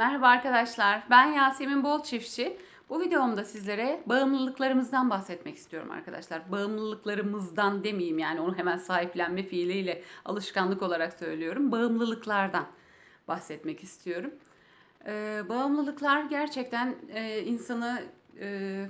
Merhaba arkadaşlar, ben Yasemin Bol Çiftçi. Bu videomda sizlere bağımlılıklarımızdan bahsetmek istiyorum arkadaşlar. Bağımlılıklarımızdan demeyeyim yani onu hemen sahiplenme fiiliyle alışkanlık olarak söylüyorum. Bağımlılıklardan bahsetmek istiyorum. Ee, bağımlılıklar gerçekten e, insanı e,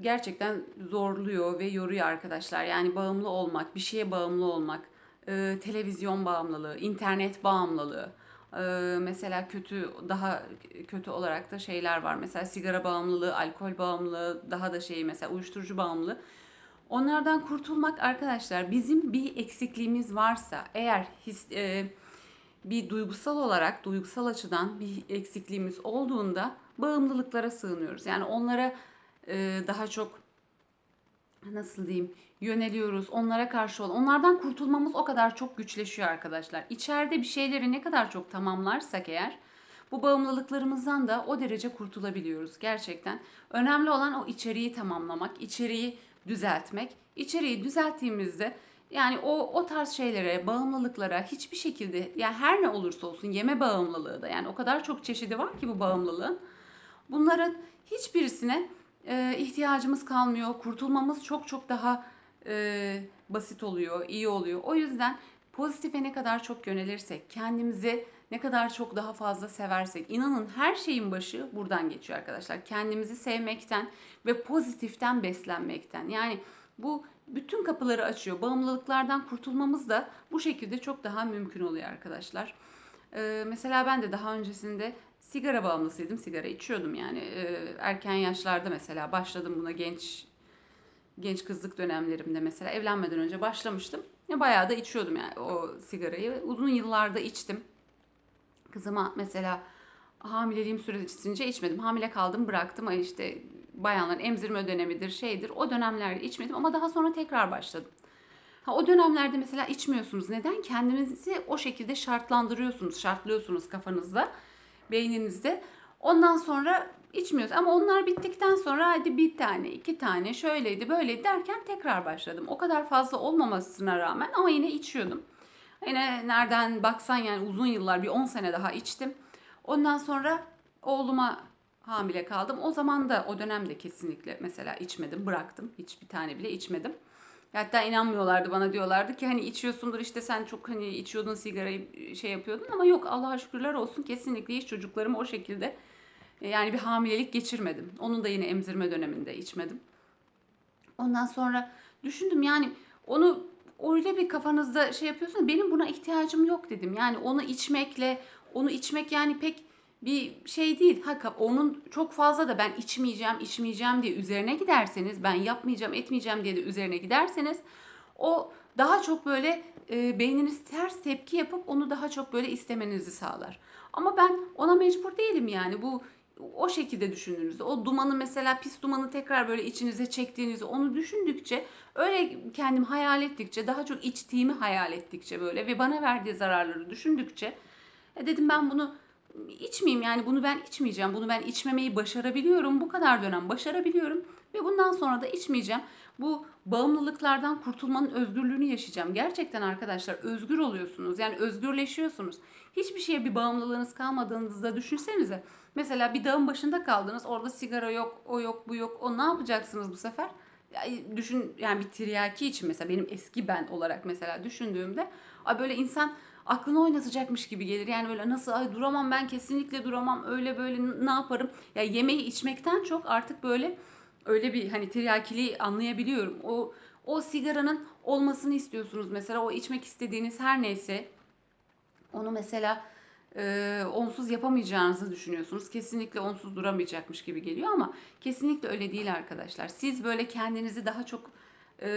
gerçekten zorluyor ve yoruyor arkadaşlar. Yani bağımlı olmak, bir şeye bağımlı olmak, e, televizyon bağımlılığı, internet bağımlılığı, e, mesela kötü daha kötü olarak da şeyler var. Mesela sigara bağımlılığı, alkol bağımlılığı, daha da şey mesela uyuşturucu bağımlılığı. Onlardan kurtulmak arkadaşlar bizim bir eksikliğimiz varsa eğer his, e, bir duygusal olarak duygusal açıdan bir eksikliğimiz olduğunda bağımlılıklara sığınıyoruz. Yani onlara e, daha çok nasıl diyeyim yöneliyoruz. Onlara karşı ol. Onlardan kurtulmamız o kadar çok güçleşiyor arkadaşlar. İçeride bir şeyleri ne kadar çok tamamlarsak eğer bu bağımlılıklarımızdan da o derece kurtulabiliyoruz gerçekten. Önemli olan o içeriği tamamlamak, içeriği düzeltmek. İçeriği düzelttiğimizde yani o o tarz şeylere, bağımlılıklara hiçbir şekilde yani her ne olursa olsun yeme bağımlılığı da yani o kadar çok çeşidi var ki bu bağımlılığın. Bunların hiçbirisine e, ihtiyacımız kalmıyor. Kurtulmamız çok çok daha e, basit oluyor, iyi oluyor. O yüzden pozitife ne kadar çok yönelirsek, kendimizi ne kadar çok daha fazla seversek, inanın her şeyin başı buradan geçiyor arkadaşlar. Kendimizi sevmekten ve pozitiften beslenmekten. Yani bu bütün kapıları açıyor. Bağımlılıklardan kurtulmamız da bu şekilde çok daha mümkün oluyor arkadaşlar. Ee, mesela ben de daha öncesinde sigara bağımlısıydım. Sigara içiyordum yani. Ee, erken yaşlarda mesela başladım buna genç genç kızlık dönemlerimde mesela evlenmeden önce başlamıştım. Ya bayağı da içiyordum yani o sigarayı. Uzun yıllarda içtim. Kızıma mesela hamileliğim süresince içmedim. Hamile kaldım bıraktım. Ay işte bayanların emzirme dönemidir şeydir. O dönemlerde içmedim ama daha sonra tekrar başladım. Ha, o dönemlerde mesela içmiyorsunuz. Neden? Kendinizi o şekilde şartlandırıyorsunuz, şartlıyorsunuz kafanızda, beyninizde. Ondan sonra içmiyoruz. Ama onlar bittikten sonra hadi bir tane, iki tane şöyleydi, böyleydi derken tekrar başladım. O kadar fazla olmamasına rağmen ama yine içiyordum. Yine nereden baksan yani uzun yıllar bir 10 sene daha içtim. Ondan sonra oğluma hamile kaldım. O zaman da o dönemde kesinlikle mesela içmedim, bıraktım. Hiçbir tane bile içmedim. Hatta inanmıyorlardı bana diyorlardı ki hani içiyorsundur işte sen çok hani içiyordun sigarayı şey yapıyordun ama yok Allah'a şükürler olsun kesinlikle hiç çocuklarımı o şekilde e, yani bir hamilelik geçirmedim. Onun da yine emzirme döneminde içmedim. Ondan sonra düşündüm yani onu öyle bir kafanızda şey yapıyorsunuz. Benim buna ihtiyacım yok dedim. Yani onu içmekle onu içmek yani pek bir şey değil. Ha, onun çok fazla da ben içmeyeceğim, içmeyeceğim diye üzerine giderseniz, ben yapmayacağım, etmeyeceğim diye de üzerine giderseniz o daha çok böyle e, beyniniz ters tepki yapıp onu daha çok böyle istemenizi sağlar. Ama ben ona mecbur değilim yani. Bu o şekilde düşündüğünüzde o dumanı mesela pis dumanı tekrar böyle içinize çektiğinizi onu düşündükçe öyle kendim hayal ettikçe daha çok içtiğimi hayal ettikçe böyle ve bana verdiği zararları düşündükçe e dedim ben bunu içmeyeyim yani bunu ben içmeyeceğim. Bunu ben içmemeyi başarabiliyorum. Bu kadar dönem başarabiliyorum ve bundan sonra da içmeyeceğim. Bu bağımlılıklardan kurtulmanın özgürlüğünü yaşayacağım. Gerçekten arkadaşlar özgür oluyorsunuz. Yani özgürleşiyorsunuz. Hiçbir şeye bir bağımlılığınız kalmadığınızda düşünsenize. Mesela bir dağın başında kaldınız. Orada sigara yok, o yok, bu yok. O ne yapacaksınız bu sefer? Ya düşün yani bir tiryaki için mesela benim eski ben olarak mesela düşündüğümde böyle insan aklını oynatacakmış gibi gelir. Yani böyle nasıl ay duramam ben kesinlikle duramam öyle böyle ne yaparım? Ya yemeği içmekten çok artık böyle öyle bir hani tiryakiliği anlayabiliyorum. O o sigaranın olmasını istiyorsunuz mesela o içmek istediğiniz her neyse onu mesela e, onsuz yapamayacağınızı düşünüyorsunuz. Kesinlikle onsuz duramayacakmış gibi geliyor ama kesinlikle öyle değil arkadaşlar. Siz böyle kendinizi daha çok e,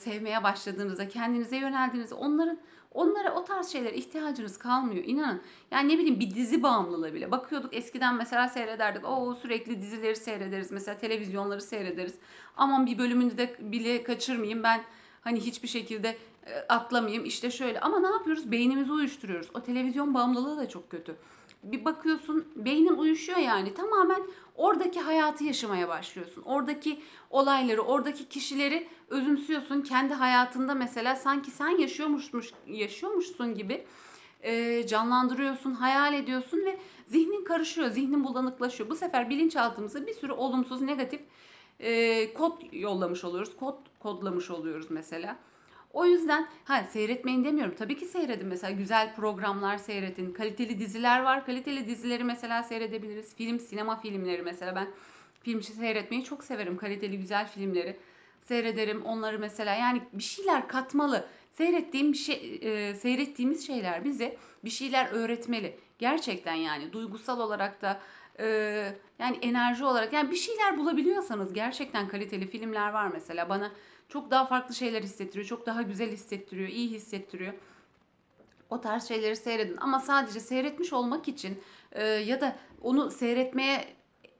sevmeye başladığınızda, kendinize yöneldiğinizde onların onlara o tarz şeylere ihtiyacınız kalmıyor. İnanın. Yani ne bileyim bir dizi bağımlılığı bile. Bakıyorduk eskiden mesela seyrederdik. O sürekli dizileri seyrederiz. Mesela televizyonları seyrederiz. Aman bir bölümünü de bile kaçırmayayım. Ben hani hiçbir şekilde atlamayayım. İşte şöyle. Ama ne yapıyoruz? Beynimizi uyuşturuyoruz. O televizyon bağımlılığı da çok kötü. Bir bakıyorsun beynin uyuşuyor yani. Tamamen oradaki hayatı yaşamaya başlıyorsun. Oradaki olayları, oradaki kişileri özümsüyorsun. Kendi hayatında mesela sanki sen yaşıyormuşmuş, yaşıyormuşsun gibi e, canlandırıyorsun, hayal ediyorsun ve zihnin karışıyor, zihnin bulanıklaşıyor. Bu sefer bilinçaltımıza bir sürü olumsuz, negatif e, kod yollamış oluyoruz. Kod kodlamış oluyoruz mesela. O yüzden ha seyretmeyin demiyorum. Tabii ki seyredin mesela güzel programlar seyredin. Kaliteli diziler var. Kaliteli dizileri mesela seyredebiliriz. Film, sinema filmleri mesela ben film seyretmeyi çok severim. Kaliteli güzel filmleri seyrederim. Onları mesela yani bir şeyler katmalı. Seyrettiğim bir şey e, seyrettiğimiz şeyler bize bir şeyler öğretmeli. Gerçekten yani duygusal olarak da e, yani enerji olarak yani bir şeyler bulabiliyorsanız gerçekten kaliteli filmler var mesela bana çok daha farklı şeyler hissettiriyor. Çok daha güzel hissettiriyor, iyi hissettiriyor. O tarz şeyleri seyredin ama sadece seyretmiş olmak için e, ya da onu seyretmeye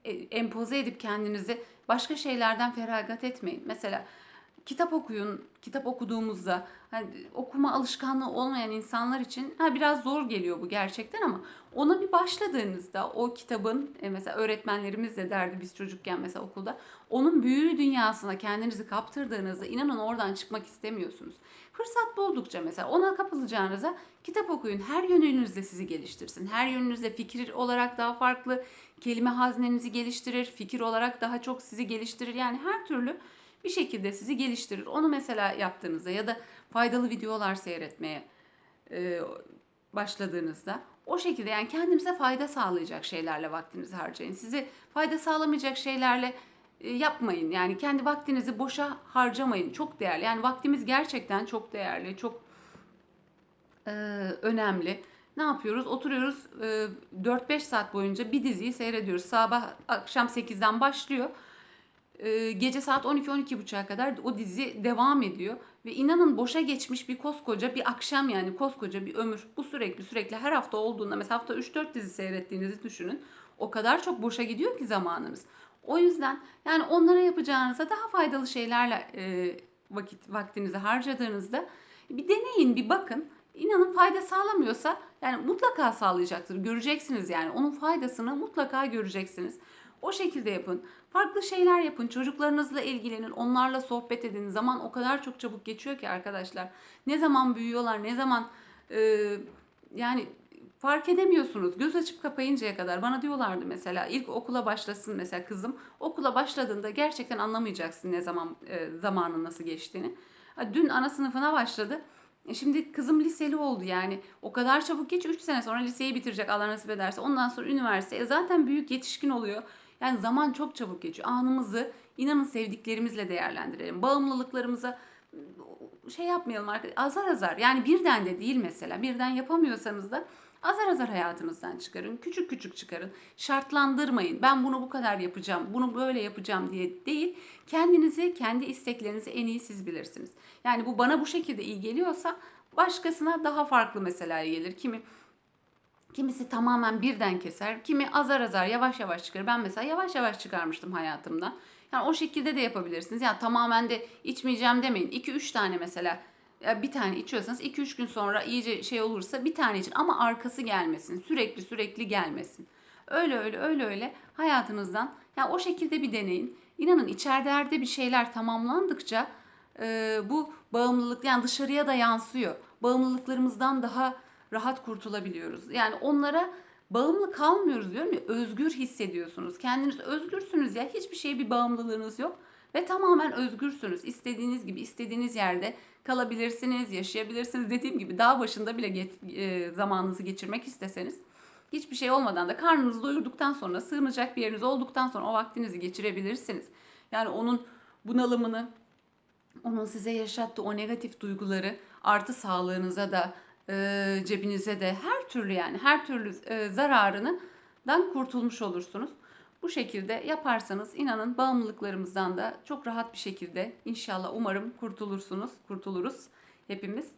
e, empoze edip kendinizi başka şeylerden feragat etmeyin. Mesela kitap okuyun. Kitap okuduğumuzda hani okuma alışkanlığı olmayan insanlar için ha biraz zor geliyor bu gerçekten ama ona bir başladığınızda o kitabın e, mesela öğretmenlerimiz de derdi biz çocukken mesela okulda onun büyülü dünyasına kendinizi kaptırdığınızda inanın oradan çıkmak istemiyorsunuz. Fırsat buldukça mesela ona kapılacağınıza kitap okuyun. Her yönünüzde sizi geliştirsin. Her yönünüzde fikir olarak daha farklı, kelime haznenizi geliştirir, fikir olarak daha çok sizi geliştirir. Yani her türlü bir şekilde sizi geliştirir. Onu mesela yaptığınızda ya da faydalı videolar seyretmeye e, başladığınızda o şekilde yani kendinize fayda sağlayacak şeylerle vaktinizi harcayın. Sizi fayda sağlamayacak şeylerle e, yapmayın. Yani kendi vaktinizi boşa harcamayın. Çok değerli. Yani vaktimiz gerçekten çok değerli, çok e, önemli. Ne yapıyoruz? Oturuyoruz e, 4-5 saat boyunca bir diziyi seyrediyoruz. Sabah akşam 8'den başlıyor e, gece saat 12-12.30'a kadar o dizi devam ediyor. Ve inanın boşa geçmiş bir koskoca bir akşam yani koskoca bir ömür. Bu sürekli sürekli her hafta olduğunda mesela hafta 3-4 dizi seyrettiğinizi düşünün. O kadar çok boşa gidiyor ki zamanınız. O yüzden yani onlara yapacağınıza daha faydalı şeylerle e, vakit vaktinizi harcadığınızda bir deneyin, bir bakın. İnanın fayda sağlamıyorsa yani mutlaka sağlayacaktır. Göreceksiniz yani onun faydasını mutlaka göreceksiniz. O şekilde yapın. Farklı şeyler yapın. Çocuklarınızla ilgilenin. Onlarla sohbet edin. Zaman o kadar çok çabuk geçiyor ki arkadaşlar. Ne zaman büyüyorlar, ne zaman e, yani fark edemiyorsunuz. Göz açıp kapayıncaya kadar. Bana diyorlardı mesela ilk okula başlasın mesela kızım. Okula başladığında gerçekten anlamayacaksın ne zaman e, zamanın nasıl geçtiğini. Dün ana sınıfına başladı. E şimdi kızım liseli oldu yani. O kadar çabuk geç 3 sene sonra liseyi bitirecek Allah nasip ederse. Ondan sonra üniversite. Zaten büyük yetişkin oluyor. Yani zaman çok çabuk geçiyor. Anımızı inanın sevdiklerimizle değerlendirelim. Bağımlılıklarımıza ıı, şey yapmayalım arkadaşlar. Azar azar yani birden de değil mesela. Birden yapamıyorsanız da azar azar hayatınızdan çıkarın. Küçük küçük çıkarın. Şartlandırmayın. Ben bunu bu kadar yapacağım, bunu böyle yapacağım diye değil. Kendinizi, kendi isteklerinizi en iyi siz bilirsiniz. Yani bu bana bu şekilde iyi geliyorsa başkasına daha farklı mesela gelir. Kimi Kimisi tamamen birden keser. Kimi azar azar yavaş yavaş çıkarır. Ben mesela yavaş yavaş çıkarmıştım hayatımdan. Yani o şekilde de yapabilirsiniz. Yani tamamen de içmeyeceğim demeyin. 2-3 tane mesela bir tane içiyorsanız 2-3 gün sonra iyice şey olursa bir tane için ama arkası gelmesin. Sürekli sürekli gelmesin. Öyle öyle öyle öyle hayatınızdan yani o şekilde bir deneyin. İnanın içeride bir şeyler tamamlandıkça e, bu bağımlılık yani dışarıya da yansıyor. Bağımlılıklarımızdan daha rahat kurtulabiliyoruz. Yani onlara bağımlı kalmıyoruz diyorum ya özgür hissediyorsunuz. Kendiniz özgürsünüz ya hiçbir şeye bir bağımlılığınız yok ve tamamen özgürsünüz. İstediğiniz gibi istediğiniz yerde kalabilirsiniz, yaşayabilirsiniz. Dediğim gibi dağ başında bile ge- e, zamanınızı geçirmek isteseniz hiçbir şey olmadan da karnınızı doyurduktan sonra sığınacak bir yeriniz olduktan sonra o vaktinizi geçirebilirsiniz. Yani onun bunalımını, onun size yaşattığı o negatif duyguları artı sağlığınıza da e, cebinize de her türlü yani her türlü e, zararından kurtulmuş olursunuz. Bu şekilde yaparsanız inanın bağımlılıklarımızdan da çok rahat bir şekilde inşallah umarım kurtulursunuz, kurtuluruz hepimiz.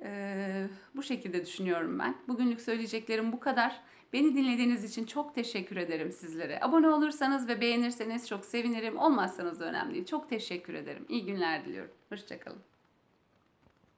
Ee, bu şekilde düşünüyorum ben. Bugünlük söyleyeceklerim bu kadar. Beni dinlediğiniz için çok teşekkür ederim sizlere. Abone olursanız ve beğenirseniz çok sevinirim. Olmazsanız da önemli değil. Çok teşekkür ederim. İyi günler diliyorum. Hoşçakalın.